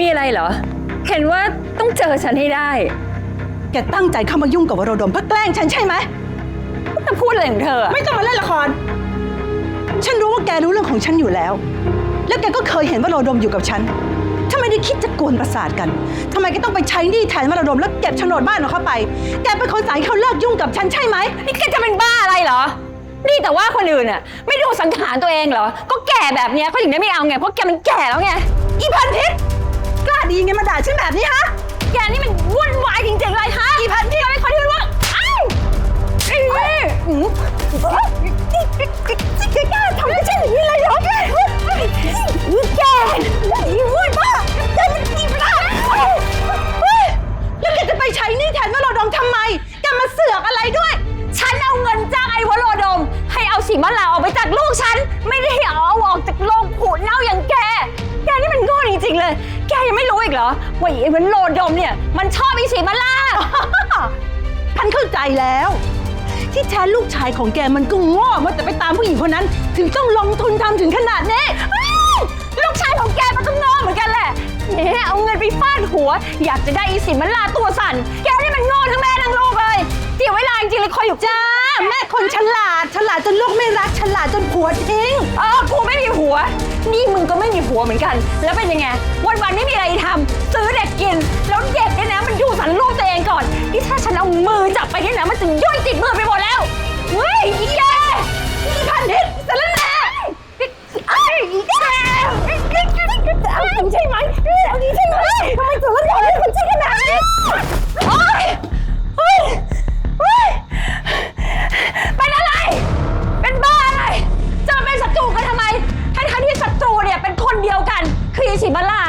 มีอะไรเหรอ เห็นว่าต้องเจอฉันให้ได้ แกตั้งใจเข้ามายุ่งกับวรดมเพื่อแกล้งฉันใช่ไหมจะพูดอะไรของเธออะไม่ต้องมาเล่นละคร ฉันรู้ว่าแกรู้เรื่องของฉันอยู่แล้ว แล้วแกก็เคยเห็นวรดมอยู่กับฉันถ้าไม่ได้คิดจะกวนประสาทกันทำไมแกต้องไปใช้หนี้แทนวรดมแล้วเก็บโฉนดบ้านของเขาไป แกเป็นคนสั่งให้เขาเลิกยุ่งกับฉันใช่ไหม นี่แกจะเป็นบ้าอะไรเหรอ นี่แต่ว่าคนอื่นน่ะไม่ดูสังขารตัวเองเหรอ ก็แก่แบบเนี้ยเขาถึงได้ไม่เอาไง เพราะแกมันแก่แล้วไง อีพันทิพย์กล้า ดีไงมาด่าฉันแบบนี้ฮะ แกนี่มันวุ่น เหรอว่าไอ้เวโรดมเนี่ย มันชอบไอ้สีมะลาฉันเข้าใจแล้ว ที่แท้ลูกชายของแกมันก็โง่มาแต่ไปตามผู้หญิงคนนั้น ถึงต้องลงทุนทำถึงขนาดนี้อ้าวลูกชายของแกมันก็โง่เหมือนกันแหละเนี่ยเอาเงินไปฟาดหัว อยากจะได้อีสิมันลาตัวสั่น แกนี่มันโง่ทั้งแม่ทั้งลูกเลยเสียเวลาจริงๆเลยคอยอยู่จ้า แม่คนฉลาด ฉลาดจนลูกไม่รัก ฉลาดจนผัวทิ้ง เออกูไม่มีผัว นี่มึงก็ไม่มีผัวเหมือนกัน แล้วเป็นยังไง วันๆไม่มีอะไรทำซื้อเด็กกิน แล้วเด็กเนี่ยนะมันดูสันลูกตัวเองก่อน นี่ถ้าฉันเอามือจับไปเนี่ยนะมันจะย่อยติดมือไปหมดแล้ว ฉี่บัลล่า